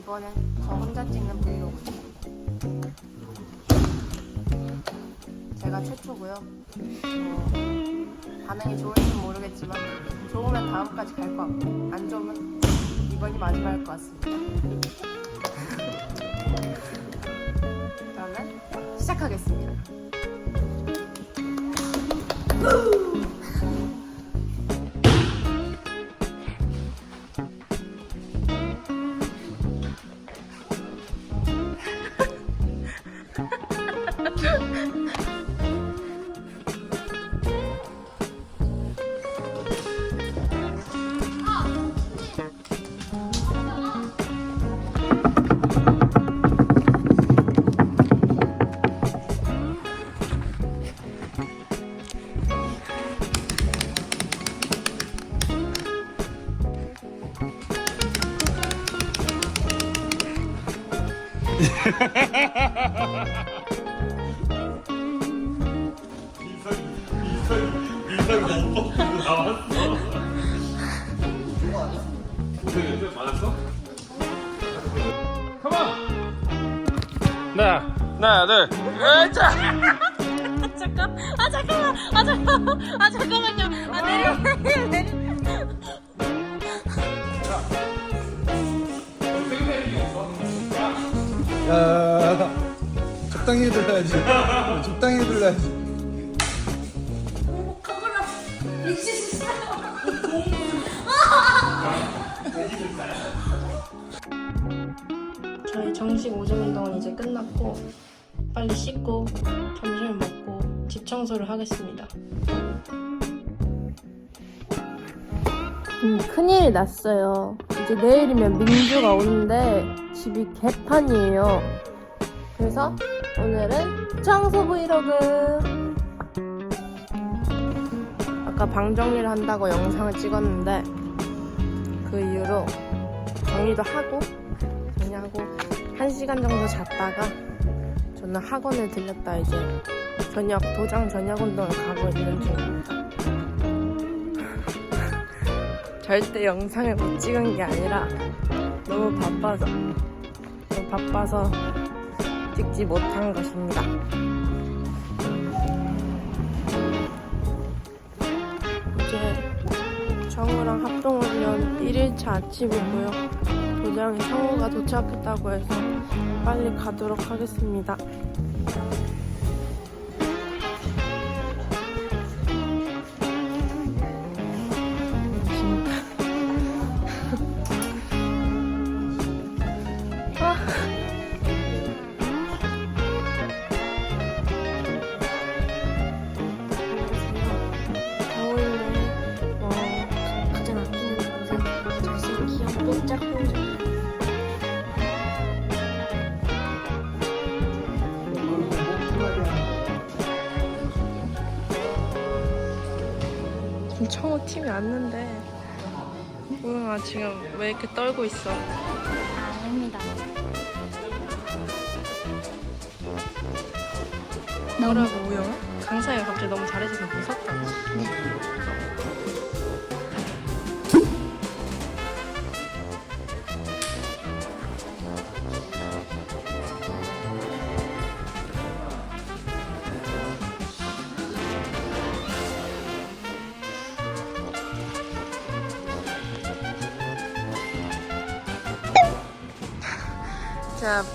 이번엔 저 혼자 찍는 브이로그. 제가 최초고요. 뭐, 반응이 좋을지 모르겠지만 좋으면 다음까지 갈 것 같고 안 좋으면 이번이 마지막일 것 같습니다. 그러면 시작하겠습니다. 하나, 하나, 둘, 으짜! 잠깐, 아 잠깐만, 아 잠깐만, 아 잠깐만요, 아 내려, 내려. 야, 적당히 해둘러야지. 적당히 해둘러야지. 저희 정식 오줌 운동은 이제 끝났고 빨리 씻고 점심을 먹고 집 청소를 하겠습니다. 음, 큰일이 났어요. 이제 내일이면 민주가 오는데 집이 개판이에요. 그래서 오늘은 청소 브이로그. 아까 방 정리를 한다고 영상을 찍었는데 그 이후로 정리도 하고 정리하고 한 시간 정도 잤다가 저는 학원을 들렸다 이제 저녁 도장 저녁 운동을 가고 있는 중입니다. 절대 영상을 못 찍은 게 아니라 너무 바빠서 너무 바빠서 찍지 못한 것입니다. 정우랑 합동훈련 1일차 아침이고요. 도장에 성우가 도착했다고 해서 빨리 가도록 하겠습니다. 왔는데 우영아 지금 왜 이렇게 떨고 있어? 아닙니다. 뭐라고 우영아? 강사가 갑자기 너무 잘해줘서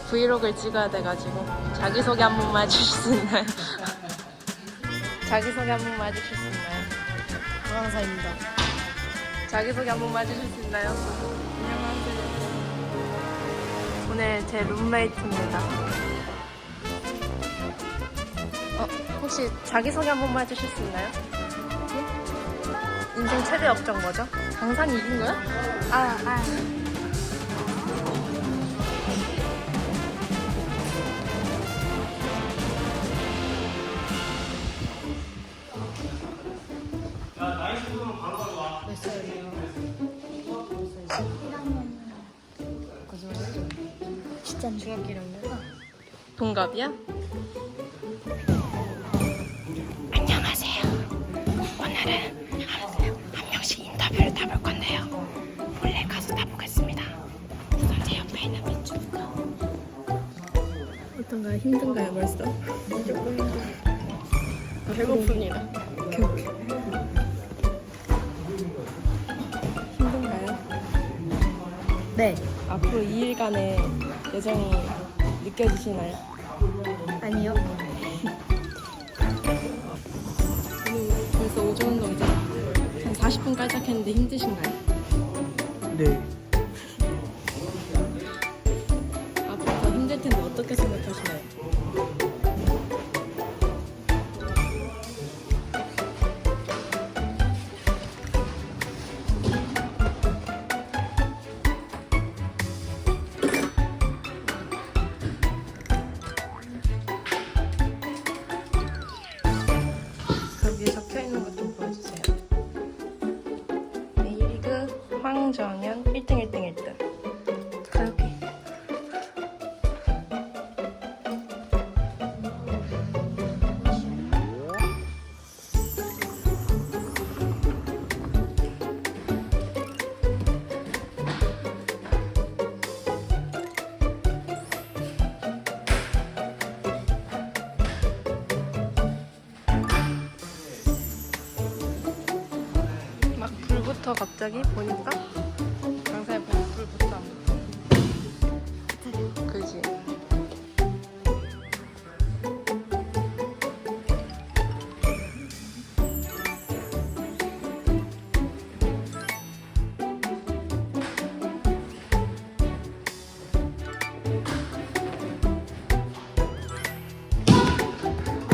브이로그를 찍어야 돼가지고 자기소개 한 번만 해주실 수 있나요? 자기소개 한 번만 해주실 수 있나요? 노랑사입니다 자기소개 한 번만 해주실 수 있나요? 안녕하세요 오늘 제 룸메이트입니다 어, 혹시 자기소개 한 번만 해주실 수 있나요? 네? 인생 최대 업적 뭐죠? 강산이 이긴 거야? 아, 아. 동갑이야? 안녕하세요. 오늘은 한, 한 명씩 인터뷰를 타볼 건데요. 몰래 가서 타보겠습니다. 우선 제 옆에 있는 어떤가요? 힘든가요 벌써? 배고픕니다. 힘든가요? 네 앞으로 2일간의 예정이 느껴지시나요? 아니요 오늘 벌써 오전 운동이죠? 한 40분 깔짝했는데 힘드신가요? 네. 앞으로 더 힘들 텐데 어떻게 생각하시나요? 갑자기 보니까 불부터 안 붙어. 그지?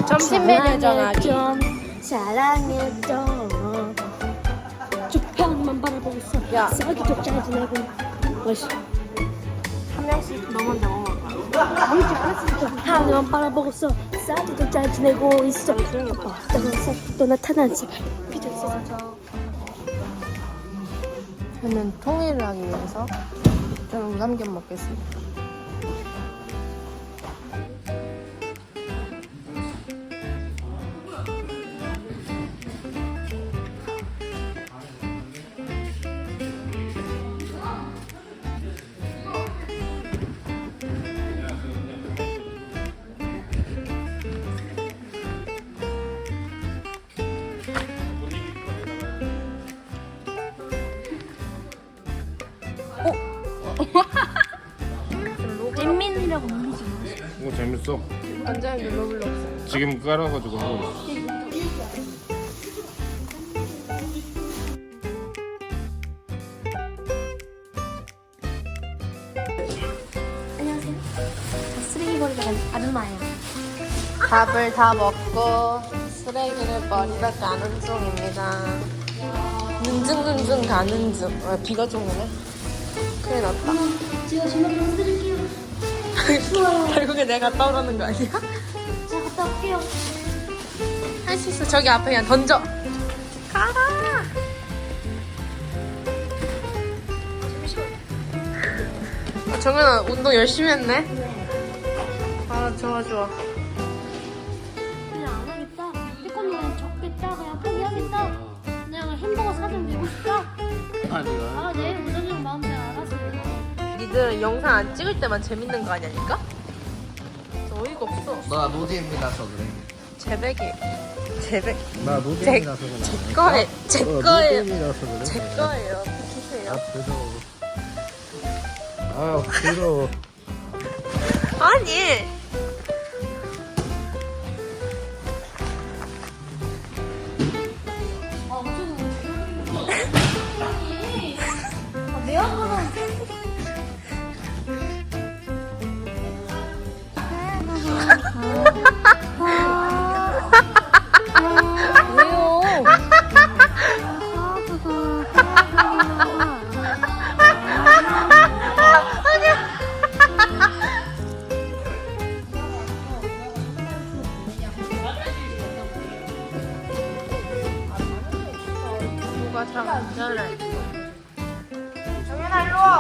점심 메뉴 정하기. 사랑했죠 야. 썩이 족잘 지내고 멋있어 한 명씩 너 먼저 먹어. 하늘만 바라보고 있어 썩이 족잘 지내고 있어 어떤 또 나타나지 비도 있어 저는 통일을 하기 위해서 저는 우삼겹 먹겠습니다. 완전 로블록스. 지금 깔아가지고 하고 있어. 안녕하세요 쓰레기 버리러 간 아줌마예요 밥을 다 먹고 쓰레기를 버리러 가는 중입니다. 눈중눈중 가는 중. 아, 비가 좀 오네. 큰일 났다. 제가 좀 드릴게요 결국에 내가 떠오르는 거 아니야? 올게요 할 수 있어. 저기 앞에 그냥 던져. 가라. 아, 정연아 운동 열심히 했네. 아 좋아 좋아. 그냥 안 하겠다 태권도는 적겠다 그냥 포기하겠다 그냥 햄버거 사좀 내고 싶다 아니가. 아 내일 오전이랑 마음대로 알았어요 니들 영상 안 찍을 때만 재밌는 거 아니니까? 어이가 없어. 나 노잼이라서 그래. 제백이. 제백. 나 노잼이라서 그래. 제 거에 제 어, 거예요. 노잼이라서 그래. 제 거예요. 비키세요. 아, 부러워. 아, 부러워. 아니.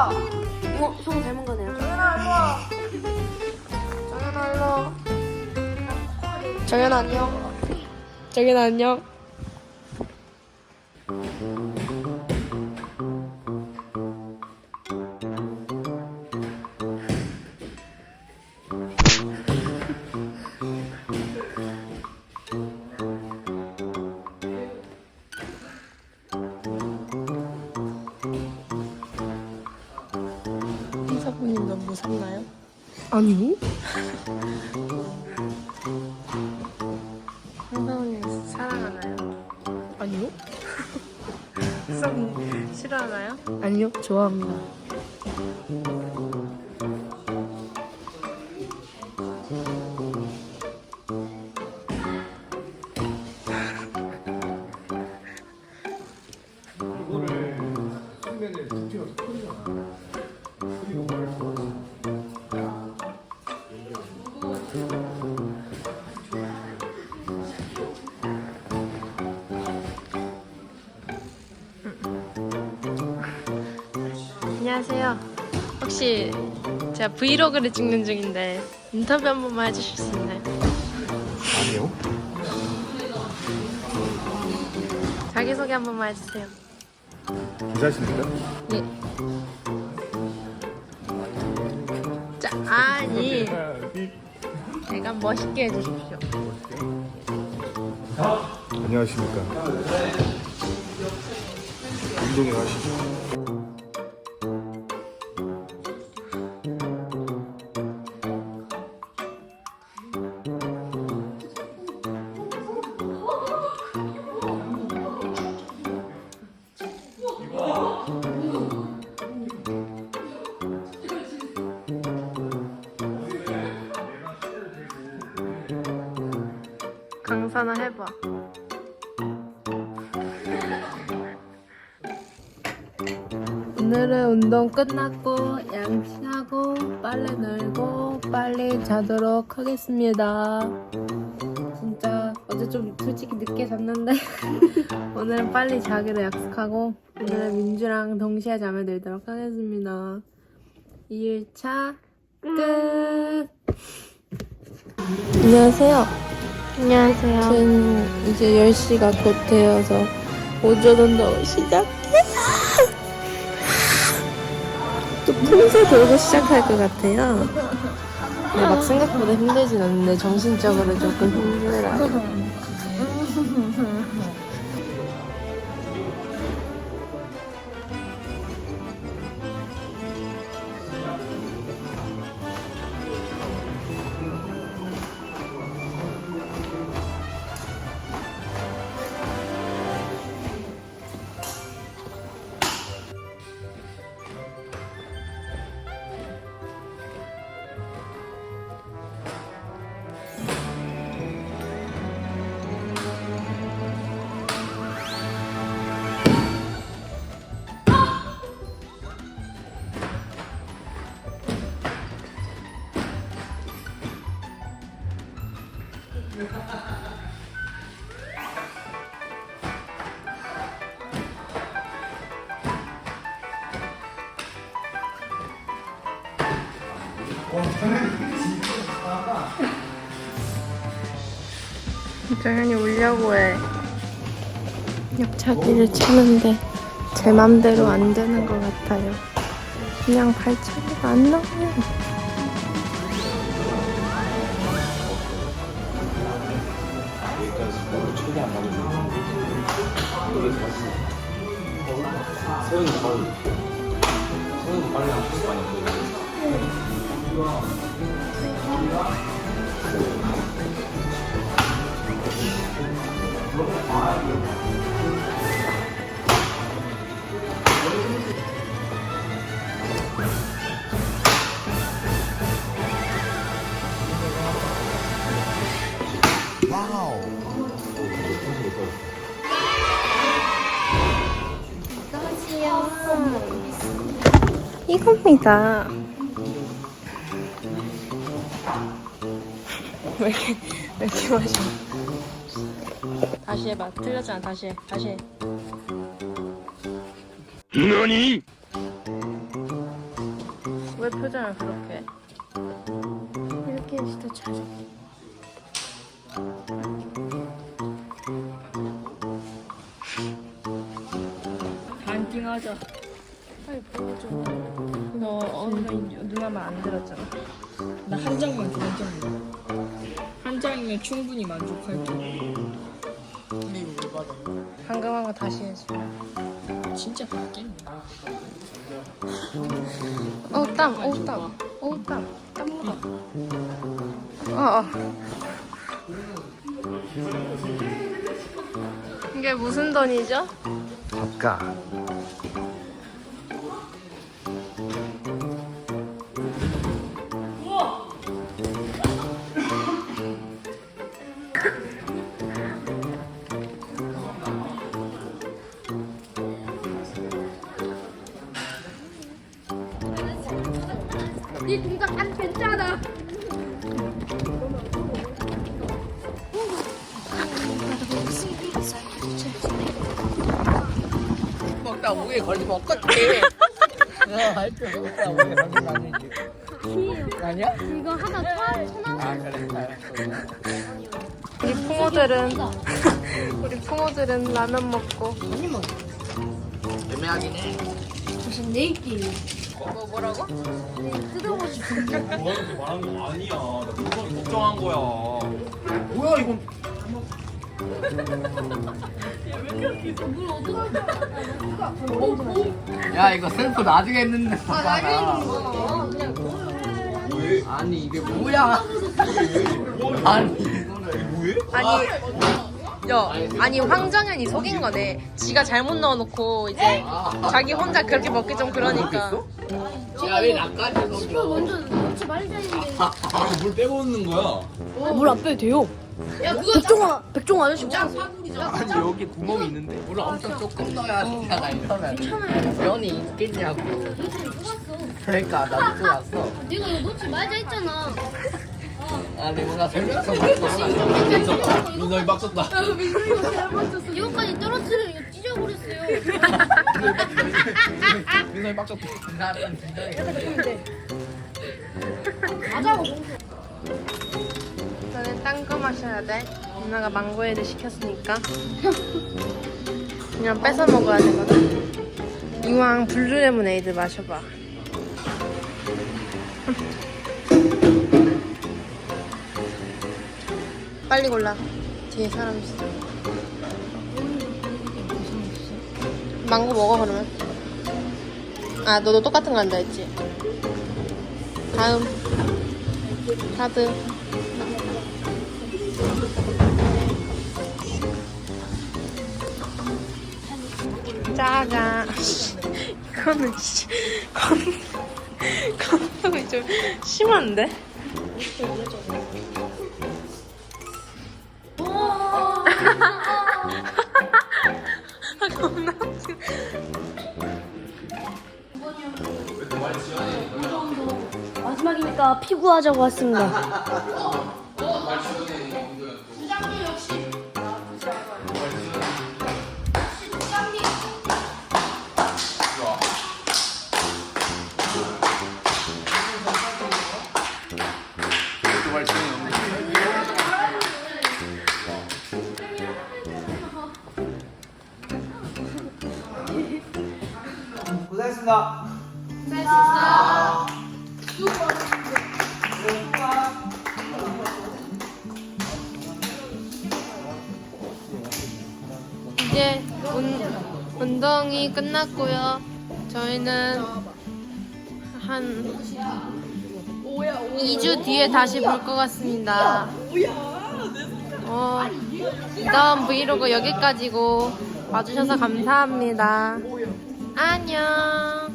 와. 어, 형 닮은 거네요. 정연아 일로 와. 정연아 일로 와. 정연아 안녕. 정연아 안녕. 아니요. 사부님 싫어하나요? 아니요, 좋아합니다. 안녕하세요. 혹시 제가 브이로그를 찍는 중인데 인터뷰 한 번만 해주실 수 있나요? 아니요. 자기소개 한 번만 해주세요. 기자십니까? 예. 자, 아니. 약간 멋있게 해주십시오. 안녕하십니까. 운동회 하시죠. 강사나 해봐. 오늘은 운동 끝났고 양치하고 빨래 널고 빨리 자도록 하겠습니다. 진짜 어제 좀 솔직히 늦게 잤는데 오늘은 빨리 자기로 약속하고 오늘은 민주랑 동시에 잠에 들도록 하겠습니다. 2일차 끝! 안녕하세요. 안녕하세요. 저는 이제 10시가 곧 되어서 오전 운동을 시작해. 또 풍새 돌고 시작할 것 같아요. 근데 막 생각보다 힘들진 않는데 정신적으로 조금 힘들어요. 정현이 울려고 해. 옆차기를 치는데 제 맘대로 안 되는 것 같아요. 그냥 발차기가 안 나와요. 이 겁니다. 왜 이렇게, 왜 이렇게 마셔? 다시 해봐. 틀렸잖아. 다시 해. 다시 해. 너니? 왜 표정을 그렇게 해? 이렇게 해서 더 잘. 반띵하자. 빨리 보여줘. 너 어느 누나 말안 들었잖아. 나 한 장만 줘, 한 장만. 한 장이면 충분히 만족할게. 근데 이거 왜 받아? 방금 한 거 다시 해줘. 진짜 받겠네. 어우 땀, 어우 땀, 어우 땀, 땀 묻어. 어, 어. 이게 무슨 돈이죠? 아까 안 괜찮아. 먹다 목에 걸리면 어떡해. 야, 할줄 먹다 목에 걸리면 안 되지. 아니야? 이거 하나 천, 천 원. 아, 그래. 알았어. 우리 풍어들은 우리 풍어들은 라면 먹고 애매하긴 해. 무슨 내기? 뭐 뭐라고? 뜯어보고 싶어. 너한테 말한 거 아니야. 나 그거 걱정한 거야. 뭐야 이건? 야, 이거 셀프 나중에 했는데. 아, 나중에 있는 거. 왜? 아니, 이게 뭐야? 아니, 이거를. 뭐해? 아니 야 아니 황정현이 속인 거네 지가 잘못 넣어놓고 이제 자기 혼자 그렇게 먹기 좀 그러니까 야, 왜 나까지 이거 먹여? 먼저 넣지 말자 했는데. 아, 물 빼고 넣는 거야. 물 안 빼도 돼요 야, 그거 백종원 백종원 아저씨 아니 여기 구멍이 있는데. 물을 엄청 조금 넣어야 되잖아, 이러면. 면이 있겠냐고. 그러니까, 나 늦게 왔어. 내가 이거 넣지 말자 했잖아. 아니, 뭔가 생각해서 먹고. 민성이 빡쳤다. 이거까지 떨어뜨려 이거 찢어버렸어요. 민성이 빡쳤다. 나는. 너네 딴거 마셔야 돼. 누나가 망고에드 시켰으니까. 그냥 뺏어 먹어야 되거든. 이왕 블루레모네이드 마셔봐. 빨리 골라. 뒤에 사람 있어 망고 먹어 그러면. 아 너도 똑같은 거 한다 했지? 다음. 카드 짜잔. 이거는 씨 건, 건성이 좀 심한데? 마지막이니까 피구하자고 왔습니다. 이제 운, 운동이 끝났고요. 저희는 한 2주 뒤에 다시 볼 것 같습니다. 어, 이다음 브이로그 여기까지고 봐주셔서 감사합니다. 안녕.